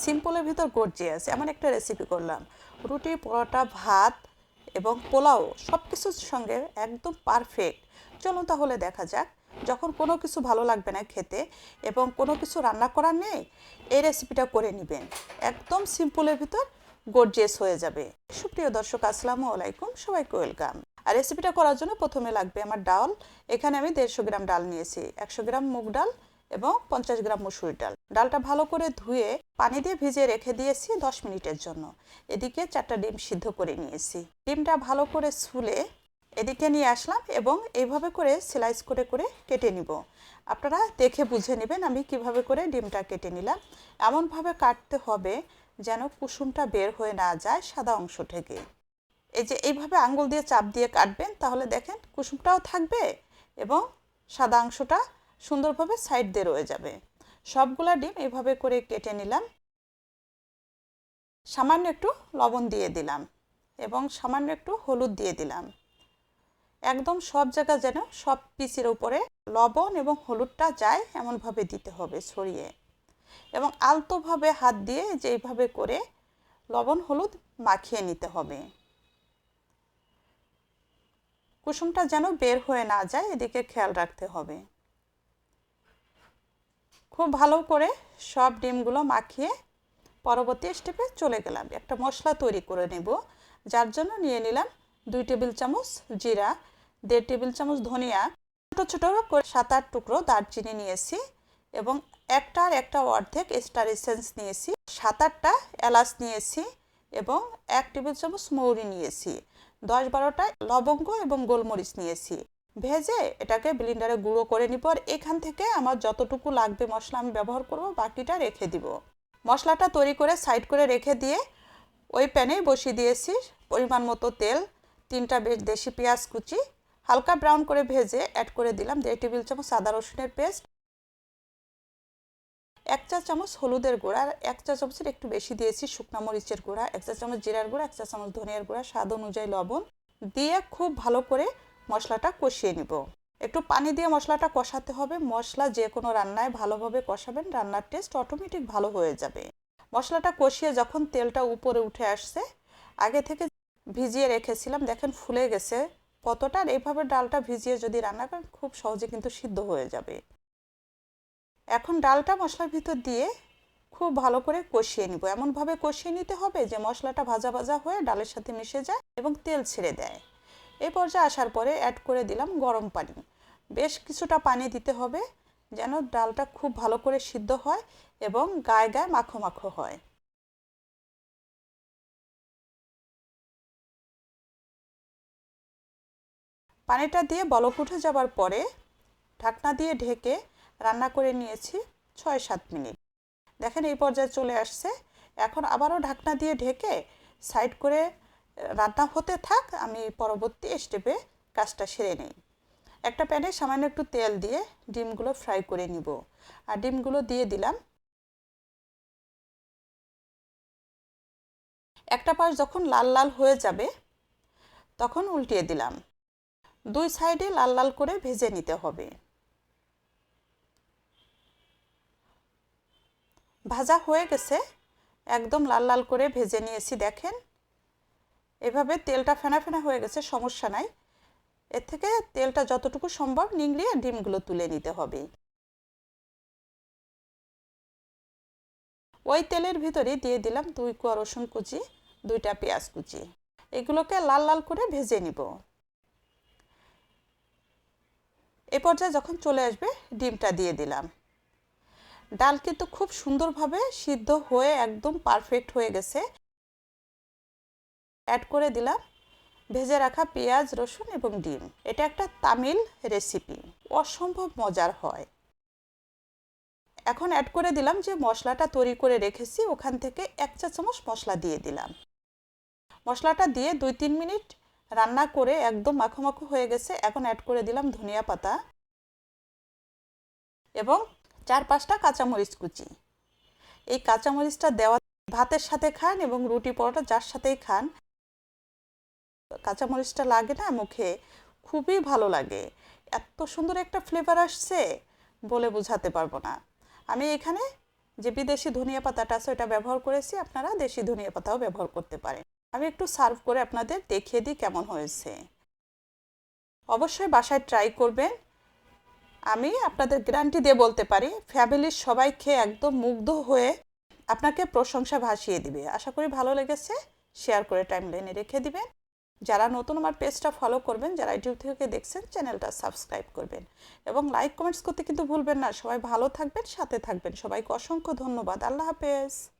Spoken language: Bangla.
সিম্পলের ভিতর গর্জিয়াস এমন একটা রেসিপি করলাম। রুটি, পরোটা, ভাত এবং পোলাও সব কিছুর সঙ্গে একদম পারফেক্ট চলুন তাহলে দেখা যাক, যখন কোনো কিছু ভালো লাগবে না খেতে এবং কোনো কিছু রান্না করার নেই, এই রেসিপিটা করে নেবেন। একদম সিম্পলের ভিতর গর্জিয়াস হয়ে যাবে। সুপ্রিয় দর্শক, আসসালামু আলাইকুম, সবাইকে ওয়েলকাম আর রেসিপিটা করার জন্য প্রথমে লাগবে আমার ডাল। এখানে আমি দেড়শো গ্রাম ডাল নিয়েছি, একশো গ্রাম মুগ ডাল এবং পঞ্চাশ গ্রাম মুসুরি ডাল। ডালটা ভালো করে ধুয়ে পানি দিয়ে ভিজিয়ে রেখে দিয়েছি দশ মিনিটের জন্য। এদিকে চারটা ডিম সিদ্ধ করে নিয়েছি। ডিমটা ভালো করে ছুলে এদিকে নিয়ে আসলাম এবং এইভাবে করে স্লাইস করে করে কেটে নিব। আপনারা দেখে বুঝে নেবেন আমি কীভাবে করে ডিমটা কেটে নিলাম। এমনভাবে কাটতে হবে যেন কুসুমটা বের হয়ে না যায় সাদা অংশ থেকে। এই যে এইভাবে আঙ্গুল দিয়ে চাপ দিয়ে কাটবেন, তাহলে দেখেন কুসুমটাও থাকবে এবং সাদা অংশটা সুন্দরভাবে সাইড দিয়ে রয়ে যাবে। সবগুলা ডিম এইভাবে করে কেটে নিলাম। সামান্য একটু লবণ দিয়ে দিলাম এবং সামান্য একটু হলুদ দিয়ে দিলাম। একদম সব জায়গা যেন সব পিসের উপরে লবণ এবং হলুদটা যায় এমনভাবে দিতে হবে ছড়িয়ে এবং আলতোভাবে হাত দিয়ে যেইভাবে করে লবণ হলুদ মাখিয়ে নিতে হবে। কুসুমটা যেন বের হয়ে না যায়, এদিকে খেয়াল রাখতে হবে। খুব ভালো করে সব ডিমগুলো মাখিয়ে পরবর্তী স্টেপে চলে গেলাম। একটা মশলা তৈরি করে নেব, যার জন্য নিয়ে নিলাম দুই টেবিল চামচ জিরা, দেড় টেবিল চামচ ধনিয়া, ছোটো ছোটো করে সাত আট টুকরো দারচিনি নিয়েছি এবং একটা আর একটা অর্ধেক স্টার এসেন্স নিয়েছি, সাত আটটা এলাচ নিয়েছি এবং এক টেবিল চামচ মৌরি নিয়েছি, দশ বারোটা লবঙ্গ এবং গোলমরিচ নিয়েছি। ভেজে এটাকে ব্লিন্ডারে গুঁড়ো করে নিব আর এখান থেকে আমার যতটুকু লাগবে মশলা আমি ব্যবহার করব, বাকিটা রেখে দিব। মশলাটা তৈরি করে সাইড করে রেখে দিয়ে ওই প্যানেই বসিয়ে দিয়েছি পরিমাণ মতো তেল তিনটা বেশ দেশি পেঁয়াজ কুচি, হালকা ব্রাউন করে ভেজে অ্যাড করে দিলাম দেড় টেবিল চামচ আদা রসুনের পেস্ট এক চা চামচ হলুদের গুঁড়া আর এক চা চামচের একটু বেশি দিয়েছি শুকনো মরিচের গুঁড়া, এক চা চামচ জিরার গুঁড়া, এক চা চামচ ধনিয়ার গুঁড়া, স্বাদ অনুযায়ী লবণ, দিয়ে খুব ভালো করে মশলাটা কষিয়ে নিব। একটু পানি দিয়ে মশলাটা কষাতে হবে। মশলা যে কোনো রান্নায় ভালোভাবে কষাবেন, রান্নার টেস্ট অটোমেটিক ভালো হয়ে যাবে। মশলাটা কষিয়ে যখন তেলটা উপরে উঠে আসছে, আগে থেকে ভিজিয়ে রেখেছিলাম, দেখেন ফুলে গেছে কতটা এইভাবে ডালটা ভিজিয়ে যদি রান্না করেন, খুব সহজে কিন্তু সিদ্ধ হয়ে যাবে। এখন ডালটা মশলার ভিতর দিয়ে খুব ভালো করে কষিয়ে নিব। এমনভাবে কষিয়ে নিতে হবে যে মশলাটা ভাজা ভাজা হয়ে ডালের সাথে মিশে যায় এবং তেল ছেড়ে দেয়। এই পর্যায়ে আসার পরে অ্যাড করে দিলাম গরম পানি। বেশ কিছুটা পানি দিতে হবে যেন ডালটা খুব ভালো করে সিদ্ধ হয় এবং গায়ে গায়ে মাখো মাখো হয়। পানিটা দিয়ে বলক উঠে যাবার পরে ঢাকনা দিয়ে ঢেকে রান্না করে নিয়েছি ছয় সাত মিনিট। দেখেন এই পর্যায়ে চলে আসছে। এখন আবারও ঢাকনা দিয়ে ঢেকে সাইড করে রান্না হতে থাক, আমি পরবর্তী স্টেপে কাজটা সেরে নিই। একটা প্যানে সামান্য একটু তেল দিয়ে ডিমগুলো ফ্রাই করে নিব। আর ডিমগুলো দিয়ে দিলাম। একটা পাশ যখন লাল লাল হয়ে যাবে, তখন উল্টিয়ে দিলাম। দুই সাইডে লাল লাল করে ভেজে নিতে হবে। ভাজা হয়ে গেছে। একদম লাল লাল করে ভেজে নিয়েছি, দেখেন। এভাবে তেলটা ফেনা ফেনা হয়ে গেছে, সমস্যা নাই। এর থেকে তেলটা যতটুকু সম্ভব নিংড়িয়ে ডিমগুলো তুলে নিতে হবে। ওই তেলের ভিতরে দিয়ে দিলাম দুই কোয়া রসুন কুচি, দুইটা পেঁয়াজ কুচি। এগুলোকে লাল লাল করে ভেজে নিব। এ পর্যায়ে যখন চলে আসবে, ডিমটা দিয়ে দিলাম। ডাল কিন্তু খুব সুন্দরভাবে সিদ্ধ হয়ে একদম পারফেক্ট হয়ে গেছে। অ্যাড করে দিলাম। ভেজে রাখা পেঁয়াজ, রসুন এবং ডিম। এটা একটা তামিল রেসিপি অসম্ভব মজার হয়। এখন অ্যাড করে দিলাম যে মশলাটা তৈরি করে রেখেছি, ওখান থেকে এক চা চামচ মশলা দিয়ে দিলাম। মশলাটা দিয়ে দুই তিন মিনিট রান্না করে একদম মাখো মাখো হয়ে গেছে। এখন অ্যাড করে দিলাম ধনিয়া পাতা এবং চার পাঁচটা কাঁচামরিচ কুচি। এই কাঁচামরিচটা দেওয়া ভাতের সাথে খান এবং রুটি পরোটা যার সাথেই খান। কাঁচামরিচটা লাগে না মুখে? খুবই ভালো লাগে। এত সুন্দর একটা ফ্লেভার আসছে বলে বোঝাতে পারব না। আমি এখানে যে বিদেশি ধনিয়া পাতাটা আছে ওটা ব্যবহার করেছি, আপনারা দেশি ধনিয়া পাতাও ব্যবহার করতে পারেন। আমি একটু সার্ভ করে আপনাদের দেখিয়ে দিই কেমন হয়েছে। অবশ্যই বাসায় ট্রাই করবেন। আমি আপনাদের গ্যারান্টি দিয়ে বলতে পারি ফ্যামিলির সবাই খেয়ে একদম মুগ্ধ হয়ে আপনাকে প্রশংসা ভাসিয়ে দিবে। আশা করি ভালো লেগেছে। শেয়ার করে টাইম লাইনে রেখে দিবেন। যারা নতুন আমার পেজটা ফলো করবেন, যারা ইউটিউব থেকে দেখছেন চ্যানেলটা সাবস্ক্রাইব করবেন। এবং লাইক কমেন্টস করতে কিন্তু ভুলবেন না। সবাই ভালো থাকবেন, সাথে থাকবেন। সবাইকে অসংখ্য ধন্যবাদ। আল্লাহ হাফেজ।